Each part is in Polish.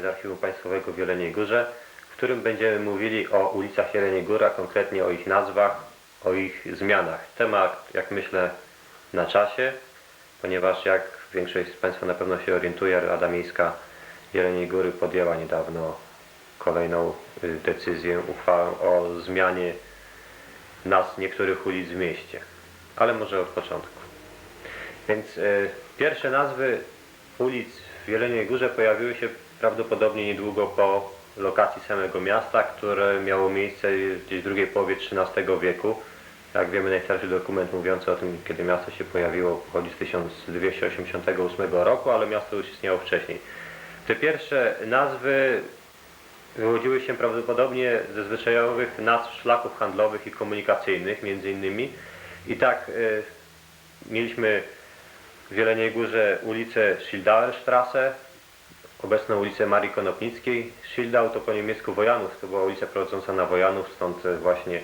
z Archiwum Państwowego w Jeleniej Górze, w którym będziemy mówili o ulicach Jeleniej Góra, konkretnie o ich nazwach, o ich zmianach. Temat, jak myślę, na czasie, ponieważ jak większość z Państwa na pewno się orientuje, Rada Miejska Jeleniej Góry podjęła niedawno kolejną y, decyzję, uchwałę o zmianie nazw niektórych ulic w mieście. Ale może od początku. Więc e, pierwsze nazwy ulic w Jeleniej Górze pojawiły się prawdopodobnie niedługo po lokacji samego miasta, które miało miejsce gdzieś w drugiej połowie XIII wieku. Jak wiemy, najstarszy dokument mówiący o tym, kiedy miasto się pojawiło, pochodzi z 1288 roku, ale miasto już istniało wcześniej. Te pierwsze nazwy wywodziły się prawdopodobnie ze zwyczajowych nazw szlaków handlowych i komunikacyjnych, między innymi. I tak e, mieliśmy w Jeleniej Górze ulicę Schildauerstrasse, obecną ulicę Marii Konopnickiej. Schildau to po niemiecku Wojanów, to była ulica prowadząca na Wojanów, stąd właśnie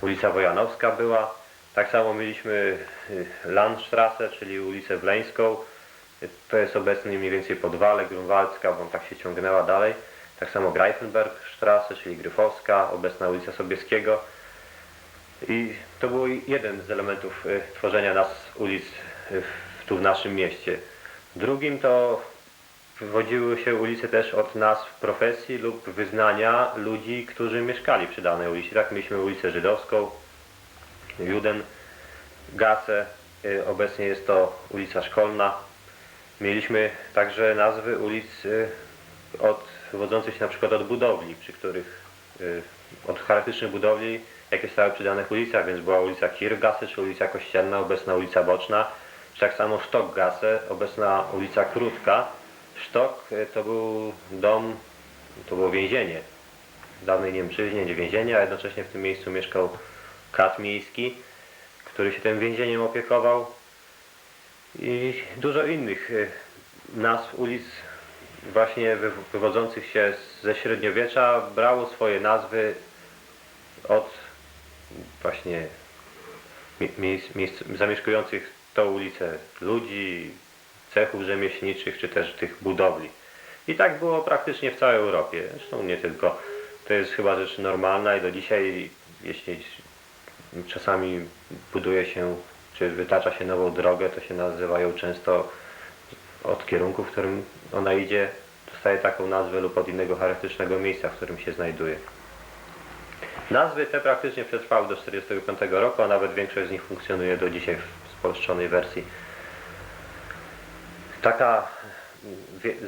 ulica Wojanowska była. Tak samo mieliśmy y, Landstrasse, czyli ulicę Wleńską. To jest obecnie mniej więcej Podwale, Grunwaldzka, bo tak się ciągnęła dalej. Tak samo Greifenbergstrasse, czyli Gryfowska, obecna ulica Sobieskiego. I to był jeden z elementów y, tworzenia nas ulic y, tu w naszym mieście. Drugim to wywodziły się ulice też od nazw profesji lub wyznania ludzi, którzy mieszkali przy danej ulicy. Tak mieliśmy ulicę Żydowską, Juden, Gasse, y, obecnie jest to ulica Szkolna. Mieliśmy także nazwy ulic y, od, wywodzących się na przykład od budowli, przy których y, od charakterystycznych budowli, jakie stały przy danych ulicach, więc była ulica Kirgasse, czy ulica Kościelna, obecna ulica Boczna, czy tak samo Stockgasse, obecna ulica Krótka. Sztok y, to był dom, to było więzienie. W dawnej Niemczyźnie, nie więzienie, a jednocześnie w tym miejscu mieszkał kat miejski, który się tym więzieniem opiekował. I dużo innych y, nazw ulic właśnie wy- wywodzących się ze średniowiecza brało swoje nazwy od właśnie mie- miejsc, miejsc zamieszkujących tą ulicę ludzi, cechów rzemieślniczych, czy też tych budowli. I tak było praktycznie w całej Europie, zresztą nie tylko. To jest chyba rzecz normalna i do dzisiaj, jeśli czasami buduje się, czy wytacza się nową drogę, to się nazywają często od kierunku, w którym ona idzie, dostaje taką nazwę lub od innego charakterystycznego miejsca, w którym się znajduje. Nazwy te praktycznie przetrwały do 1945 roku, a nawet większość z nich funkcjonuje do dzisiaj w spolszczonej wersji. Taka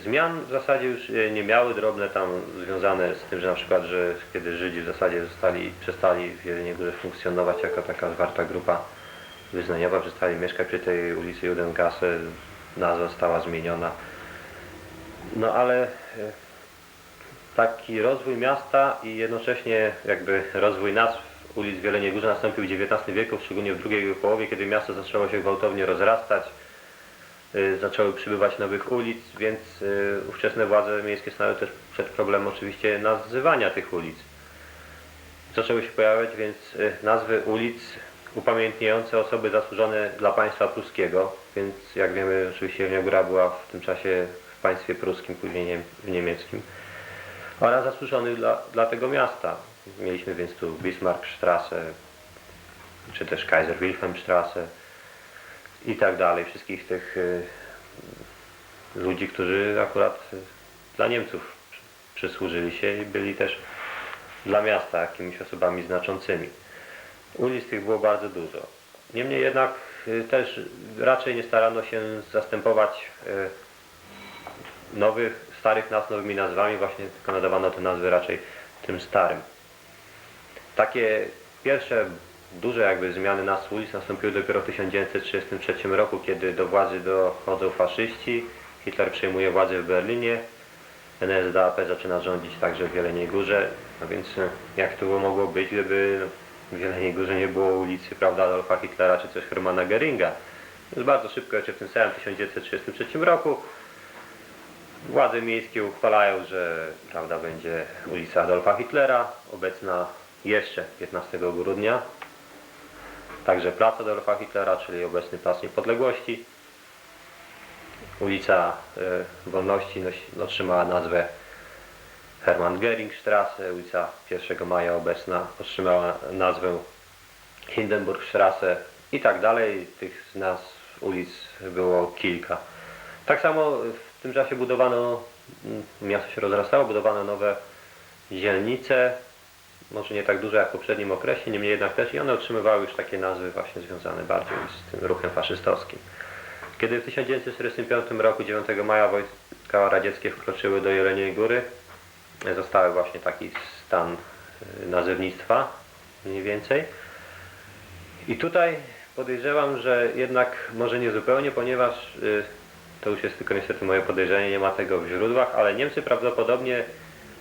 zmian w zasadzie już e, nie miały, drobne tam związane z tym, że na przykład, że kiedy Żydzi w zasadzie zostali, przestali w Jeleniej Górze funkcjonować jako taka zwarta grupa wyznaniowa, przestali mieszkać przy tej ulicy Judengasse, nazwa została zmieniona. No ale e, taki rozwój miasta i jednocześnie jakby rozwój nazw ulic w Jeleniej Górze nastąpił w XIX wieku, szczególnie w drugiej połowie, kiedy miasto zaczęło się gwałtownie rozrastać, zaczęły przybywać nowych ulic, więc y, ówczesne władze miejskie stanęły też przed problemem oczywiście nazywania tych ulic. Zaczęły się pojawiać więc y, nazwy ulic upamiętniające osoby zasłużone dla państwa pruskiego, więc jak wiemy oczywiście Jelenia Góra była w tym czasie w państwie pruskim, później nie, w niemieckim oraz zasłużonych dla, dla tego miasta. Mieliśmy więc tu Bismarckstrasse, czy też Kaiser Wilhelm Strasse i tak dalej. Wszystkich tych y, ludzi, którzy akurat dla Niemców przy- przysłużyli się i byli też dla miasta jakimiś osobami znaczącymi. Ulic tych było bardzo dużo. Niemniej jednak y, też raczej nie starano się zastępować y, nowych, starych nazw nowymi nazwami, właśnie tylko nadawano te nazwy raczej tym starym. Takie pierwsze duże jakby zmiany nazw ulic nastąpiły dopiero w 1933 roku, kiedy do władzy dochodzą faszyści, Hitler przejmuje władzę w Berlinie, NSDAP zaczyna rządzić także w Jeleniej Górze, no więc e, jak to mogło być, gdyby w Jeleniej Górze nie było ulicy prawda, Adolfa Hitlera czy też Hermana Geringa. Więc bardzo szybko, jeszcze w tym samym 1933 roku Władze miejskie uchwalają, że prawda, będzie ulica Adolfa Hitlera, obecna jeszcze 15 grudnia. Także plac Adolfa Hitlera, czyli obecny Plac Niepodległości. ulica e, Wolności otrzymała nazwę Hermann Göringstrasse, ulica 1 Maja obecna otrzymała nazwę Hindenburgstrasse i tak dalej. Tych nazw ulic było kilka. Tak samo w tym czasie budowano, miasto się rozrastało, budowano nowe dzielnice, może nie tak duże jak w poprzednim okresie, niemniej jednak też i one otrzymywały już takie nazwy właśnie związane bardziej z tym ruchem faszystowskim. Kiedy w 1945 roku 9 maja wojska radzieckie wkroczyły do Jeleniej Góry, zostały właśnie taki stan y, nazewnictwa mniej więcej. I tutaj podejrzewam, że jednak może nie zupełnie, ponieważ y, to już jest tylko niestety moje podejrzenie, nie ma tego w źródłach, ale Niemcy prawdopodobnie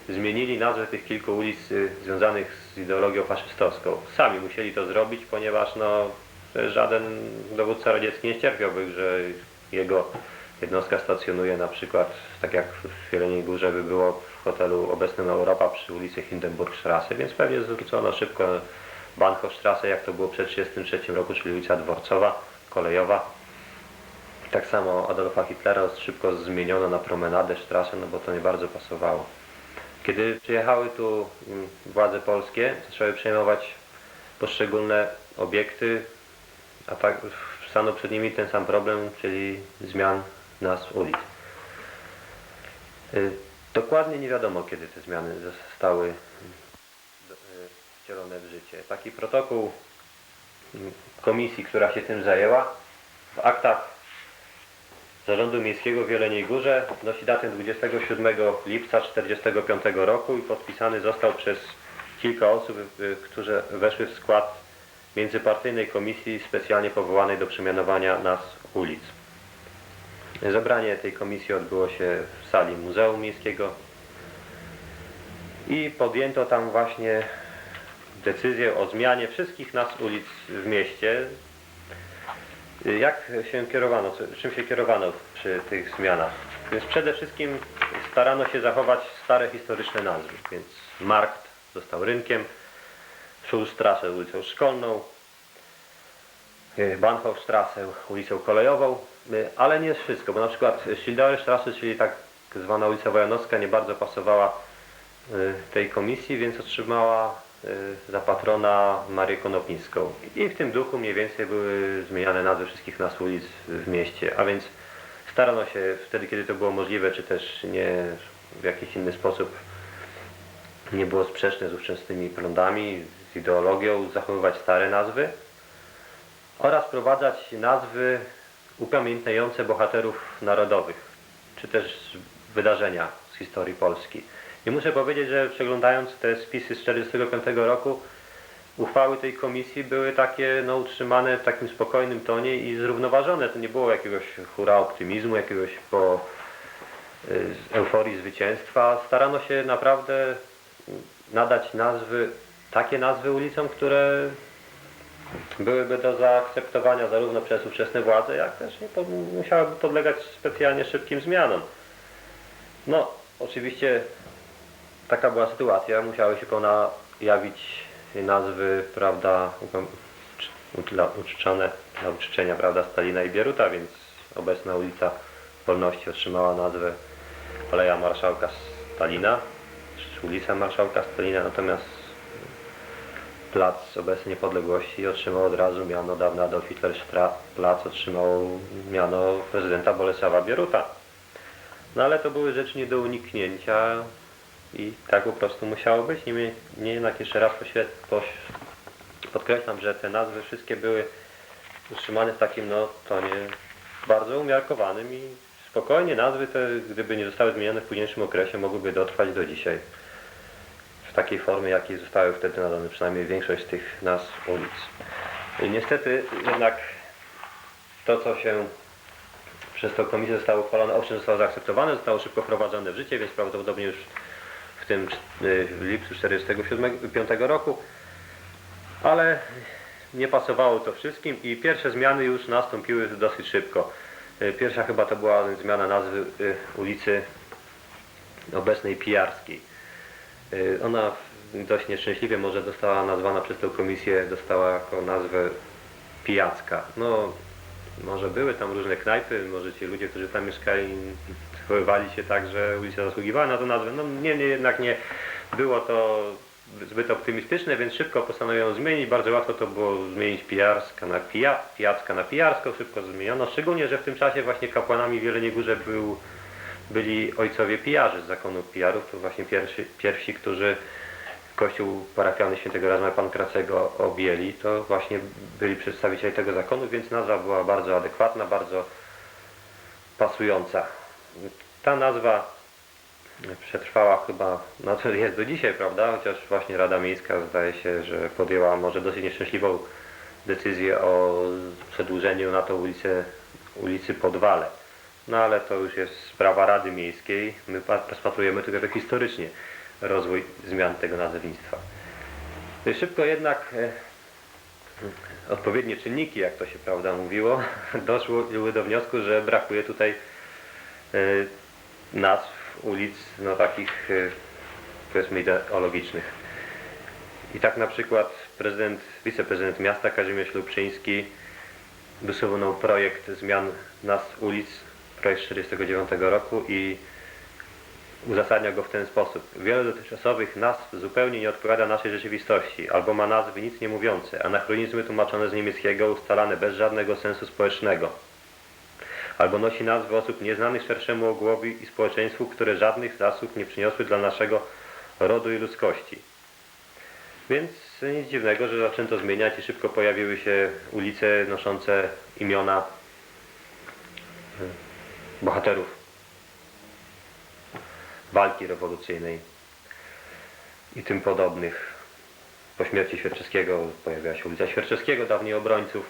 zmienili nazwę tych kilku ulic y, związanych z ideologią faszystowską. Sami musieli to zrobić, ponieważ no, żaden dowódca radziecki nie ścierpiałby, że jego jednostka stacjonuje na przykład, tak jak w Jeleniej Górze by było w hotelu obecnym Europa przy ulicy Hindenburgstrasse, więc pewnie zwrócono szybko Bahnhofstrasse, jak to było przed 1933 roku, czyli ulica Dworcowa, kolejowa. Tak samo Adolfa Hitlera szybko zmieniono na Promenadę Strasse, no bo to nie bardzo pasowało. Kiedy przyjechały tu władze polskie, zaczęły przejmować poszczególne obiekty, a tak stanął przed nimi ten sam problem, czyli zmian nazw ulic. Y, Dokładnie nie wiadomo, kiedy te zmiany zostały y, wcielone w życie. Taki protokół mm, komisji, która się tym zajęła, w aktach Zarządu Miejskiego w Jeleniej Górze nosi datę 27 lipca 1945 roku i podpisany został przez kilka osób, które weszły w skład międzypartyjnej komisji specjalnie powołanej do przemianowania nazw ulic. Zebranie tej komisji odbyło się w sali Muzeum Miejskiego i podjęto tam właśnie decyzję o zmianie wszystkich nazw ulic w mieście. Jak się kierowano, czym się kierowano przy tych zmianach? Więc przede wszystkim starano się zachować stare historyczne nazwy, więc Markt został rynkiem, Schulstrasse ulicą szkolną, y, Bahnhofstrasse ulicą kolejową, y, ale nie wszystko, bo na przykład Schildauerstrasse, czyli tak zwana ulica Wojanowska nie bardzo pasowała y, tej komisji, więc otrzymała za patrona Marię Konopińską. I w tym duchu mniej więcej były zmieniane nazwy wszystkich nazw ulic w mieście, a więc starano się wtedy, kiedy to było możliwe, czy też nie w jakiś inny sposób nie było sprzeczne z ówczesnymi prądami, z ideologią, zachowywać stare nazwy oraz wprowadzać nazwy upamiętniające bohaterów narodowych, czy też wydarzenia z historii Polski. I muszę powiedzieć, że przeglądając te spisy z 1945 roku, uchwały tej komisji były takie no, utrzymane w takim spokojnym tonie i zrównoważone. To nie było jakiegoś hura optymizmu, jakiegoś po y, euforii zwycięstwa. Starano się naprawdę nadać nazwy, takie nazwy ulicom, które byłyby do zaakceptowania zarówno przez ówczesne władze, jak też nie musiałyby podlegać specjalnie szybkim zmianom. No, oczywiście taka była sytuacja, musiały się pojawić nazwy, prawda, dla- uczczone dla uczczenia, prawda, Stalina i Bieruta, więc obecna ulica Wolności otrzymała nazwę Aleja Marszałka Stalina, czy ulica Marszałka Stalina, natomiast plac obecnej niepodległości otrzymał od razu miano dawna Adolf Hitler plac otrzymał miano prezydenta Bolesława Bieruta. No ale to były rzeczy nie do uniknięcia i tak po prostu musiało być. Niemniej niemniej jednak jeszcze raz poś, podkreślam, że te nazwy wszystkie były utrzymane w takim no, tonie bardzo umiarkowanym i spokojnie nazwy te, gdyby nie zostały zmienione w późniejszym okresie, mogłyby dotrwać do dzisiaj w takiej formie, jakiej zostały wtedy nadane, przynajmniej większość z tych nazw ulic. I niestety jednak to, co się przez tą komisję zostało uchwalone, owszem zostało zaakceptowane, zostało szybko wprowadzone w życie, więc prawdopodobnie już w tym y, w lipcu 1945 roku, ale nie pasowało to wszystkim i pierwsze zmiany już nastąpiły dosyć szybko. Y, Pierwsza chyba to była zmiana nazwy y, ulicy obecnej Pijarskiej. Ona dość nieszczęśliwie może została nazwana przez tę komisję, dostała jako nazwę Pijacka. No, Może były tam różne knajpy, może ci ludzie, którzy tam mieszkali, zachowywali się tak, że ulica zasługiwała na tą nazwę. No niemniej jednak nie było to zbyt optymistyczne, więc szybko postanowiono zmienić. Bardzo łatwo to było zmienić pijarska na pija, pijacka na pijarską, szybko zmieniono. Szczególnie, że w tym czasie właśnie kapłanami w Jeleniej Górze był, byli ojcowie pijarzy z zakonu pijarów. To właśnie pierwsi, pierwsi którzy kościół parafialny świętego Razma Pankracego objęli, to właśnie byli przedstawiciele tego zakonu, więc nazwa była bardzo adekwatna, bardzo pasująca. Ta nazwa przetrwała chyba, no jest do dzisiaj, prawda? Chociaż właśnie Rada Miejska zdaje się, że podjęła może dosyć nieszczęśliwą decyzję o przedłużeniu na to ulicę, ulicy Podwale. No ale to już jest sprawa Rady Miejskiej. My pa- rozpatrujemy tylko to historycznie rozwój zmian tego nazewnictwa. Szybko jednak e, odpowiednie czynniki, jak to się prawda mówiło, doszły do wniosku, że brakuje tutaj nazw ulic no takich e, powiedzmy ideologicznych. I tak na przykład prezydent, wiceprezydent miasta Kazimierz Lubczyński wysunął projekt zmian nazw ulic, projekt z 1949 roku i uzasadnia go w ten sposób. Wiele dotychczasowych nazw zupełnie nie odpowiada naszej rzeczywistości, albo ma nazwy nic nie mówiące, anachronizmy tłumaczone z niemieckiego ustalane bez żadnego sensu społecznego. Albo nosi nazwy osób nieznanych szerszemu ogółowi i społeczeństwu, które żadnych zasług nie przyniosły dla naszego rodu i ludzkości. Więc nic dziwnego, że zaczęto zmieniać i szybko pojawiły się ulice noszące imiona y, bohaterów walki rewolucyjnej i tym podobnych. Po śmierci Świerczewskiego pojawiła się ulica Świerczewskiego, dawniej obrońców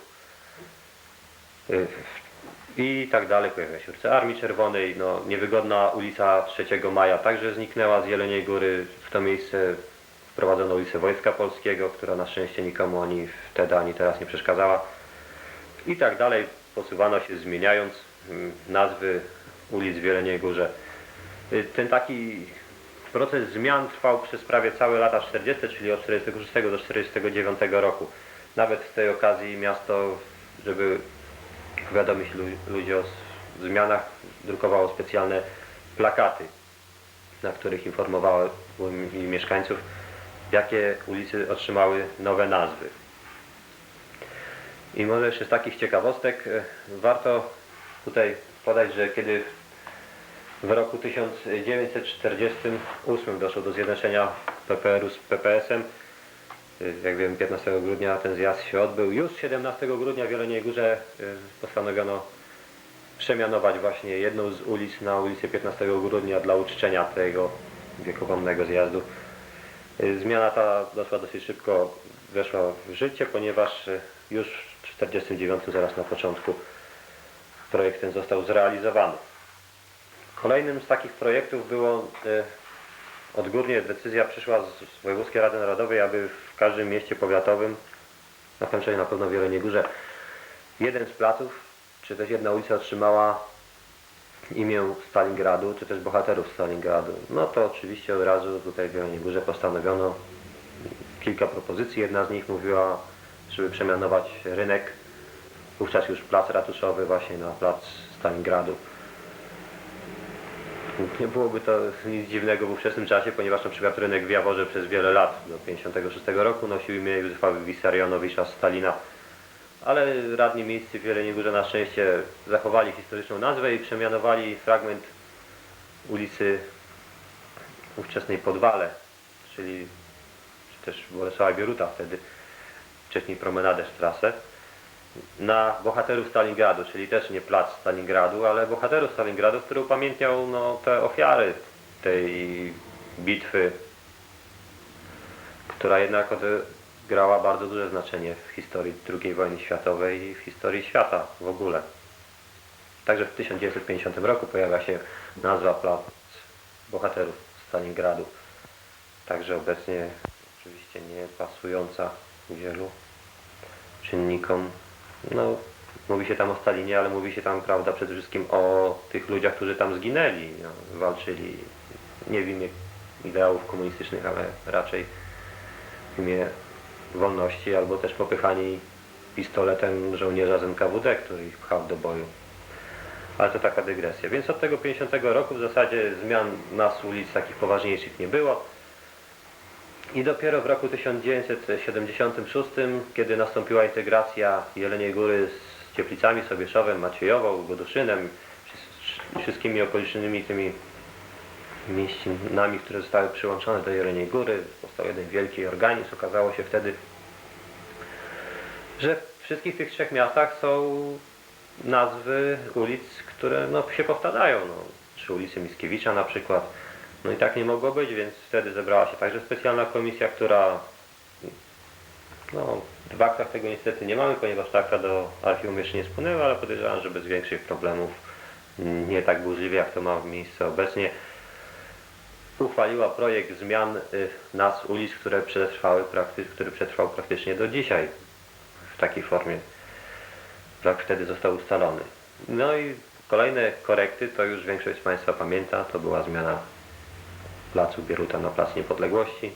y, i tak dalej. Pojawiła się ulica Armii Czerwonej, no, niewygodna ulica 3 Maja także zniknęła z Jeleniej Góry. W to miejsce wprowadzono ulicę Wojska Polskiego, która na szczęście nikomu ani wtedy, ani teraz nie przeszkadzała. I tak dalej posuwano się zmieniając mm, nazwy ulic w Jeleniej Górze. Y, Ten taki proces zmian trwał przez prawie całe lata 40, czyli od 46 do 49 roku. Nawet z tej okazji miasto, żeby powiadomić lu- ludzi o zmianach, drukowało specjalne plakaty, na których informowało mi- mieszkańców, jakie ulice otrzymały nowe nazwy. I może jeszcze z takich ciekawostek e, warto tutaj podać, że kiedy w roku 1948 doszło do zjednoczenia PPR-u z PPS-em. Jak wiem, 15 grudnia ten zjazd się odbył. Już 17 grudnia w Jeleniej Górze y, postanowiono przemianować właśnie jedną z ulic na ulicę 15 grudnia dla uczczenia tego wiekopomnego zjazdu. Y, Zmiana ta doszła dosyć szybko, weszła w życie, ponieważ y, już w 49 zaraz na początku projekt ten został zrealizowany. Kolejnym z takich projektów było odgórnie decyzja przyszła z Wojewódzkiej Rady Narodowej, aby w każdym mieście powiatowym, na kończeniu na pewno w Jeleniej Górze, jeden z placów, czy też jedna ulica otrzymała imię Stalingradu, czy też bohaterów Stalingradu. No to oczywiście od razu tutaj w Jeleniej Górze postanowiono kilka propozycji. Jedna z nich mówiła, żeby przemianować rynek, wówczas już plac ratuszowy właśnie na plac Stalingradu. Nie byłoby to nic dziwnego w ówczesnym czasie, ponieważ na przykład rynek w Jaworze przez wiele lat, do 56 roku, nosił imię Józefa Wissarionowicza Stalina. Ale radni miejscy w Jeleniej Górze na szczęście zachowali historyczną nazwę i przemianowali fragment ulicy ówczesnej Podwale, czyli czy też Bolesława Bieruta wtedy, wcześniej Promenadę Strasse, na bohaterów Stalingradu, czyli też nie plac Stalingradu, ale bohaterów Stalingradu, który upamiętniał no, te ofiary tej bitwy, która jednak odegrała bardzo duże znaczenie w historii II wojny światowej i w historii świata w ogóle. Także w 1950 roku pojawia się nazwa Plac Bohaterów Stalingradu. Także obecnie oczywiście nie pasująca wielu czynnikom. No, mówi się tam o Stalinie, ale mówi się tam, prawda, przede wszystkim o tych ludziach, którzy tam zginęli, no, walczyli nie w imię ideałów komunistycznych, ale raczej w imię wolności, albo też popychani pistoletem żołnierza z NKWD, który ich pchał do boju. Ale to taka dygresja. Więc od tego 50 roku w zasadzie zmian nas ulic takich poważniejszych nie było. I dopiero w roku 1976, kiedy nastąpiła integracja Jeleniej Góry z Cieplicami, Sobieszowem, Maciejową, Goduszynem wszystkimi okolicznymi tymi mieścinami, które zostały przyłączone do Jeleniej Góry, powstał jeden wielki organizm. Okazało się wtedy, że w wszystkich tych trzech miastach są nazwy ulic, które no, się powtarzają. No, przy ulicy Mickiewicza na przykład. No i tak nie mogło być, więc wtedy zebrała się także specjalna komisja, która no, w aktach tego niestety nie mamy, ponieważ ta akta do archiwum jeszcze nie spłynęła, ale podejrzewam, że bez większych problemów, nie tak burzliwie jak to ma miejsce obecnie, uchwaliła projekt zmian y, nazw ulic, które przetrwały prakty- który przetrwał praktycznie do dzisiaj w takiej formie, jak wtedy został ustalony. No i kolejne korekty, to już większość z Państwa pamięta, to była zmiana placu Bieruta na Plac Niepodległości,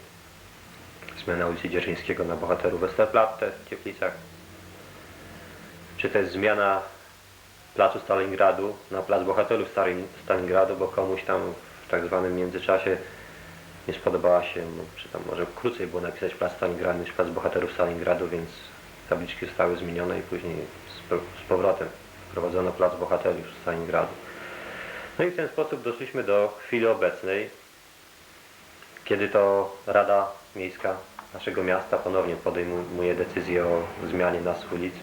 zmiana ulicy Dzierżyńskiego na Bohaterów Westerplatte w Cieplicach, czy też zmiana placu Stalingradu na Plac Bohaterów Stalin- Stalingradu, bo komuś tam w tak zwanym międzyczasie nie spodobała się, no, czy tam może krócej było napisać Plac Stalingradu niż Plac Bohaterów Stalingradu, więc tabliczki zostały zmienione i później z powrotem wprowadzono Plac Bohaterów Stalingradu. No i w ten sposób doszliśmy do chwili obecnej, kiedy to Rada Miejska naszego miasta ponownie podejmuje decyzję o zmianie nazw ulic.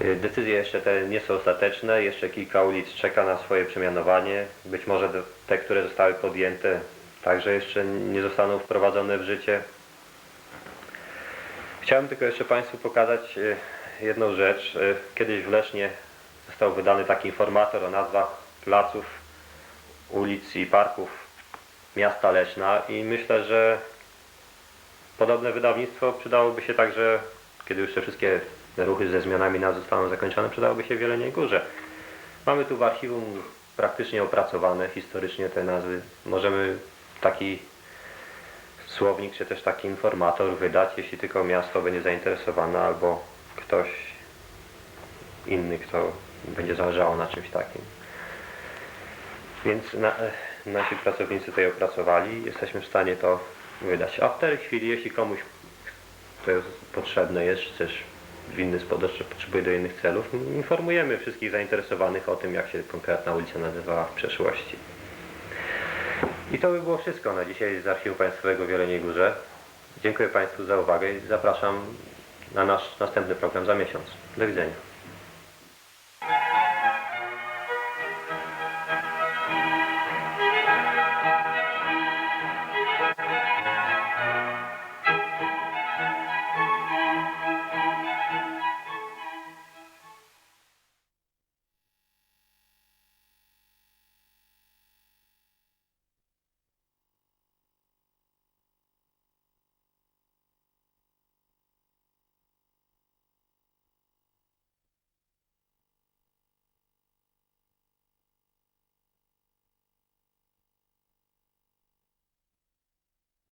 Y, Decyzje jeszcze te nie są ostateczne, jeszcze kilka ulic czeka na swoje przemianowanie. Być może te, które zostały podjęte, także jeszcze nie zostaną wprowadzone w życie. Chciałem tylko jeszcze Państwu pokazać y, jedną rzecz. Y, Kiedyś w Lesznie został wydany taki informator o nazwach placów, ulic i parków miasta Leszna i myślę, że podobne wydawnictwo przydałoby się także, kiedy już te wszystkie ruchy ze zmianami nazw zostaną zakończone, przydałoby się w Jeleniej Górze. Mamy tu w archiwum praktycznie opracowane historycznie te nazwy. Możemy taki słownik, czy też taki informator wydać, jeśli tylko miasto będzie zainteresowane, albo ktoś inny, kto będzie zależało na czymś takim. Więc na, nasi pracownicy tutaj opracowali, jesteśmy w stanie to wydać. A w tej chwili, jeśli komuś to jest potrzebne jest, czy też w inny sposób potrzebuje do innych celów, informujemy wszystkich zainteresowanych o tym, jak się konkretna ulica nazywała w przeszłości. I to by było wszystko na dzisiaj z Archiwum Państwowego w Jeleniej Górze. Dziękuję Państwu za uwagę i zapraszam na nasz następny program za miesiąc. Do widzenia.